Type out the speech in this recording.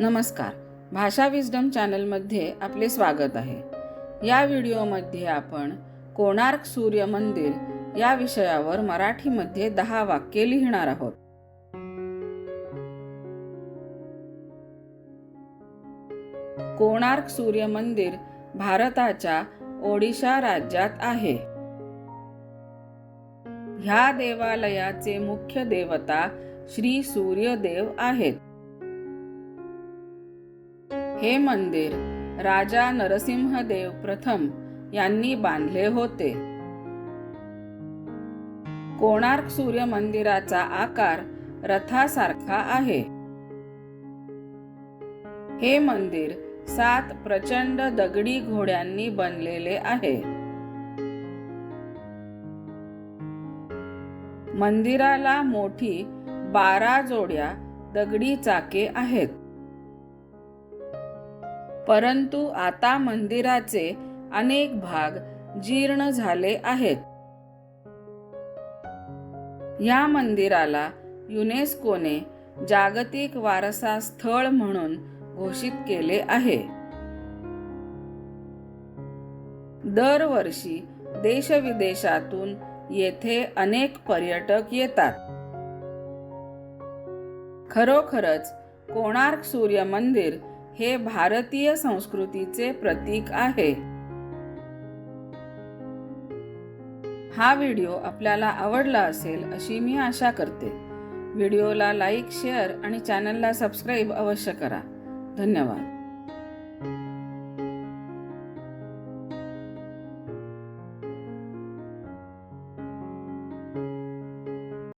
नमस्कार. भाषा विजडम चॅनलमध्ये आपले स्वागत आहे. या व्हिडिओमध्ये आपण कोणार्क सूर्य मंदिर या विषयावर मराठीमध्ये दहा वाक्ये लिहिणार आहोत. कोणार्क सूर्य मंदिर भारताच्या ओडिशा राज्यात आहे. ह्या देवालयाचे मुख्य देवता श्री सूर्यदेव आहेत. हे मंदिर राजा नरसिंहदेव प्रथम यांनी बांधले होते. कोणार्क सूर्य मंदिराचा आकार रथासारखा आहे. हे मंदिर सात प्रचंड दगडी घोड्यांनी बनलेले आहे. मंदिराला मोठी बारा जोड्या दगडी चाके आहेत. परंतु आता मंदिराचे अनेक भाग जीर्ण झाले आहेत. या मंदिराला युनेस्कोने जागतिक वारसा स्थळ म्हणून घोषित केले आहे. दरवर्षी देशविदेशातून येथे अनेक पर्यटक येतात. खरोखरच कोणार्क सूर्य मंदिर हे भारतीय संस्कृतीचे प्रतीक आहे. हा व्हिडिओ आपल्याला आवडला असेल अशी मी आशा करते. व्हिडिओला लाईक शेअर आणि चॅनलला सबस्क्राईब अवश्य करा. धन्यवाद.